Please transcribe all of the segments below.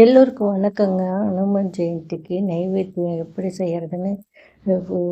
எல்லோருக்கும் வணக்கங்க. அனுமன் ஜெயந்திக்கு நைவேத்தியம் எப்படி செய்கிறதுன்னு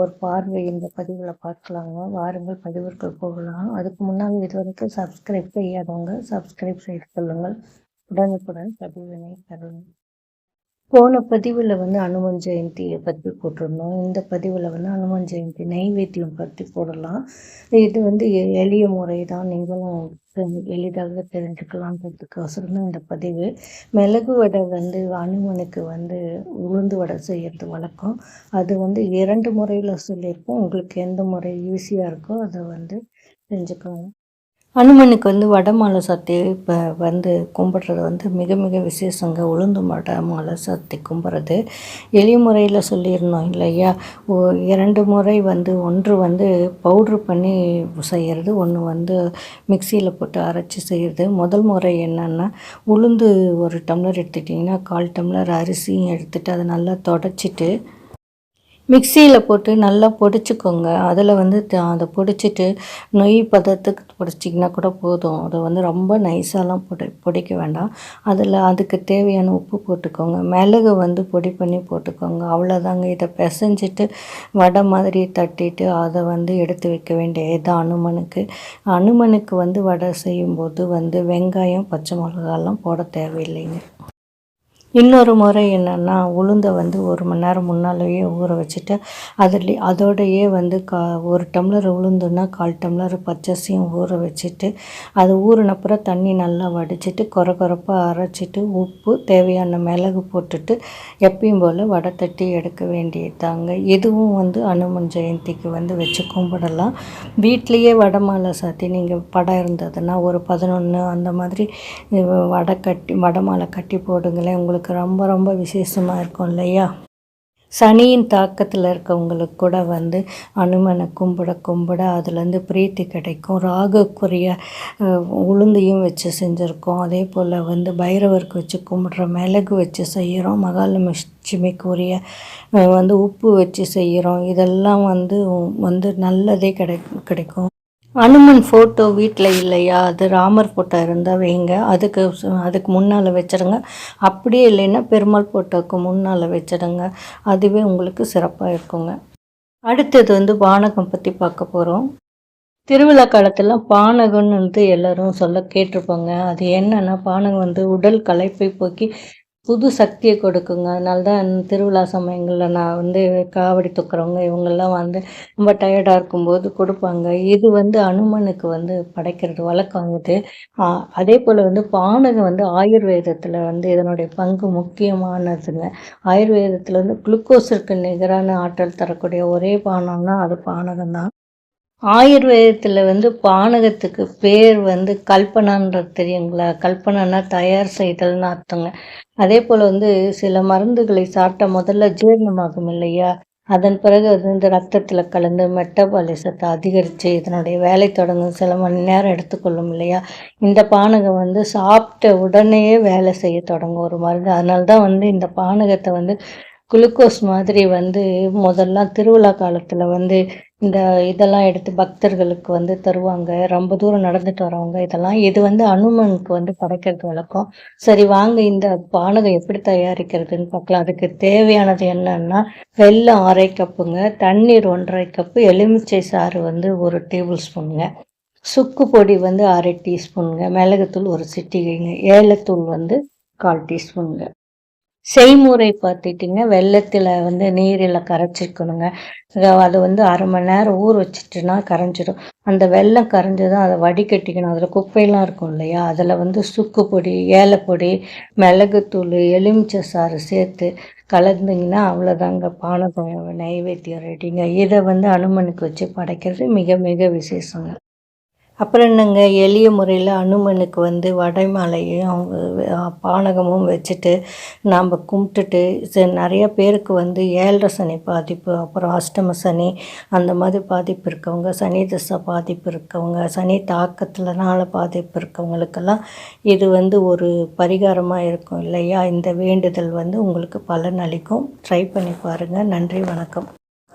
ஒரு பார்வை இந்த பதிவில் பார்க்கலாங்க. வாருங்கள் பதிவிற்குள் போகலாம். அதுக்கு முன்னாடி இதுவரைக்கும் சப்ஸ்கிரைப் செய்யாதவங்க சப்ஸ்கிரைப் செய்து கொள்ளுங்கள். உடனுக்குடன் பதிவினை தருங்கள். போன பதிவில் வந்து அனுமன் ஜெயந்தியை பற்றி போட்டிருந்தோம். இந்த பதிவில் வந்து அனுமன் ஜெயந்தி நைவேத்தியம் பற்றி போடலாம். இது வந்து எளிய முறை தான் நீங்களும் எளிதாக தெரிஞ்சுக்கலான்றதுக்கோசரம் இந்த பதிவு. மிளகு வடை வந்து அனுமனுக்கு வந்து உளுந்து வடை செய்கிறது வழக்கம். அது வந்து இரண்டு முறையில் சொல்லியிருக்கோம் உங்களுக்கு எந்த முறை ஈஸியாக இருக்கோ அதை வந்து செஞ்சுக்கோங்க அனுமனுக்கு வந்து வடமாலை மாலை இப்போ வந்து கும்பிட்றது வந்து மிக மிக விசேஷங்க. உளுந்து வடமாலை மாலை கும்பிட்றது. எளிய முறையில் சொல்லியிருந்தோம் இல்லையா? இரண்டு முறை வந்து ஒன்று வந்து பவுட்ரு பண்ணி செய்கிறது ஒன்று வந்து மிக்சியில் போட்டு அரைச்சி செய்கிறது முதல் முறை என்னென்னா உளுந்து ஒரு டம்ளர் எடுத்துட்டிங்கன்னா கால் டம்ளர் அரிசியும் எடுத்துகிட்டு அதை நல்லா தொடச்சிட்டு மிக்சியில் போட்டு நல்லா பொடிச்சுக்கோங்க. அதில் வந்து அதை பொடிச்சிட்டு நொய் பதத்துக்கு பொடிச்சிங்கன்னா கூட போதும். அதை வந்து ரொம்ப நைஸாலாம் பொடி பொடிக்க வேண்டாம். அதில் அதுக்கு தேவையான உப்பு போட்டுக்கோங்க. மிளகு வந்து பொடி பண்ணி போட்டுக்கோங்க. அவ்வளோதாங்க இதை பிசைஞ்சிட்டு வடை மாதிரி தட்டிட்டு அதை வந்து எடுத்து வைக்க வேண்டிய இதான் அனுமனுக்கு. அனுமனுக்கு வந்து வடை செய்யும்போது வந்து வெங்காயம் பச்சை மிளகாலாம் போட தேவையில்லைங்க. இன்னொரு முறை என்னென்னா உளுந்தை வந்து ஒரு மணி நேரம் முன்னாலேயே ஊற வச்சுட்டு அதில் அதோடையே வந்து கா ஒரு டம்ளர் உளுந்துன்னா கால் டம்ளர் பச்சரிசியும் ஊற வச்சுட்டு அது ஊறினப்புறம் தண்ணி நல்லா வடிச்சிட்டு கொர குறைப்பாக அரைச்சிட்டு உப்பு தேவையான மிளகு போட்டுட்டு எப்பயும் போல் வடை தட்டி எடுக்க வேண்டியதாங்க இதுவும் வந்து அனுமன் ஜெயந்திக்கு வந்து வச்சு கும்பிடலாம். வீட்லேயே வடை மாலை சாத்தி நீங்கள் படம் இருந்ததுன்னா ஒரு பதினொன்று அந்த மாதிரி வடை கட்டி வடை மாலை கட்டி போடுங்களேன். உங்களுக்கு உங்களுக்கு ரொம்ப ரொம்ப விசேஷமாக இருக்கும் இல்லையா? சனியின் தாக்கத்தில் இருக்கவங்களுக்கு கூட வந்து அனுமனை கும்பிட கும்பிட அதுலேருந்து பிரீத்தி கிடைக்கும். ராகுக்குரிய உளுந்தையும் வச்சு செஞ்சுருக்கோம். அதே போல் வந்து பைரவருக்கு வச்சு கும்பிட்ற மிளகு வச்சு செய்கிறோம் மகாலட்சுமிக்குரிய வந்து உப்பு வச்சு செய்கிறோம் இதெல்லாம் வந்து வந்து நல்லதே கிடை கிடைக்கும். அனுமன் ஃபோட்டோ வீட்டில் இல்லையா? அது ராமர் ஃபோட்டோ இருந்தால் வைங்க. அதுக்கு அதுக்கு முன்னால் வச்சிடுங்க. அப்படியே இல்லைன்னா பெருமாள் ஃபோட்டோவுக்கு முன்னால் வச்சிடுங்க. அதுவே உங்களுக்கு சிறப்பாக இருக்குங்க. அடுத்தது வந்து பானகம் பற்றி பார்க்க போகிறோம் திருவிழா காலத்தில் பானகம்னு வந்து எல்லோரும் சொல்ல கேட்டிருப்பாங்க. அது என்னென்னா பானகம் வந்து உடல் களைப்பை போக்கி புது சக்தியை கொடுக்குங்க. அதனால தான் திருவிழா சமயங்களில் நான் வந்து காவடி தூக்குறவங்க இவங்கெல்லாம் வந்து ரொம்ப டயர்டாக இருக்கும்போது கொடுப்பாங்க. இது வந்து அனுமனுக்கு வந்து படைக்கிறது வழக்கம் இது. அதே போல் வந்து பானகம் வந்து ஆயுர்வேதத்தில் வந்து இதனுடைய பங்கு முக்கியமானதுங்க. ஆயுர்வேதத்தில் வந்து குளுக்கோஸிற்கு நிகரான ஆற்றல் தரக்கூடிய ஒரே பானம்னா அது பானகம் தான் ஆயுர்வேதத்தில் வந்து பானகத்துக்கு பேர் வந்து கல்பனான்றது தெரியுங்களா? கல்பனானா தயார் செய்தல்னு அர்த்தங்க. அதே போல் வந்து சில மருந்துகளை சாப்பிட்டா முதல்ல ஜீரணமாகும் இல்லையா? அதன் பிறகு அது இந்த ரத்தத்தில் கலந்து மெட்டபாலிசத்தை அதிகரித்து இதனுடைய வேலை தொடங்கும். சில மணி நேரம் எடுத்துக்கொள்ளும் இல்லையா? இந்த பானகம் வந்து சாப்பிட்ட உடனேயே வேலை செய்ய தொடங்கும் ஒரு மருந்து. அதனால தான் வந்து இந்த பானகத்தை வந்து குளுக்கோஸ் மாதிரி வந்து முதல்லாம் திருவிழா காலத்தில் வந்து இந்த இதெல்லாம் எடுத்து பக்தர்களுக்கு வந்து தருவாங்க. ரொம்ப தூரம் நடந்துட்டு வரவங்க. இதெல்லாம் இது வந்து அனுமனுக்கு வந்து படைக்கிறது வழக்கம். சரி வாங்க இந்த பானகம் எப்படி தயாரிக்கிறதுன்னு பார்க்கலாம். அதுக்கு தேவையானது என்னன்னா வெள்ளம் அரை கப்புங்க தண்ணீர் ஒன்றரை கப்பு எலுமிச்சை சாறு வந்து ஒரு டேபிள் ஸ்பூனுங்க. சுக்கு பொடி வந்து அரை டீஸ்பூனுங்க. மிளகுத்தூள் ஒரு சிட்டிகைங்க. ஏலத்தூள் வந்து கால் டீஸ்பூனுங்க. செய்முறை பார்த்துட்டிங்க. வெள்ளத்தில் வந்து நீரில் கரைச்சிக்கணுங்க அது வந்து அரை மணி நேரம் ஊற வச்சுட்டுனா கரைஞ்சிடும் அந்த வெள்ளம் கரைஞ்சதும் அதை வடிகட்டிக்கணும். அதில் குப்பையெல்லாம் இருக்கும் இல்லையா? அதில் வந்து சுக்கு பொடி ஏலப்பொடி மிளகுத்தூள் எலுமிச்சை சாறு சேர்த்து கலந்துங்கன்னா அவ்வளோதாங்க பானகம் நைவேத்தியம் ரெடிங்க இதை வந்து அனுமனுக்கு வச்சு படைக்கிறது மிக மிக விசேஷங்க. அப்புறம் என்னங்க எளிய முறையில் அனுமனுக்கு வந்து வடைமாலையும் பானகமும் வச்சுட்டு நாம் கும்பிட்டுட்டு நிறைய பேருக்கு வந்து ஏழரை சனி பாதிப்பு அப்புறம் அஷ்டம சனி அந்த மாதிரி பாதிப்பு இருக்கவங்க சனி தசை பாதிப்பு இருக்கவங்க சனி தாக்கத்தில்னால பாதிப்பு இருக்கவங்களுக்கெல்லாம் இது வந்து ஒரு பரிகாரமாக இருக்கும் இல்லையா? இந்த வேண்டுதல் வந்து உங்களுக்கு பலன் அளிக்கும் ட்ரை பண்ணி பாருங்கள் நன்றி வணக்கம்.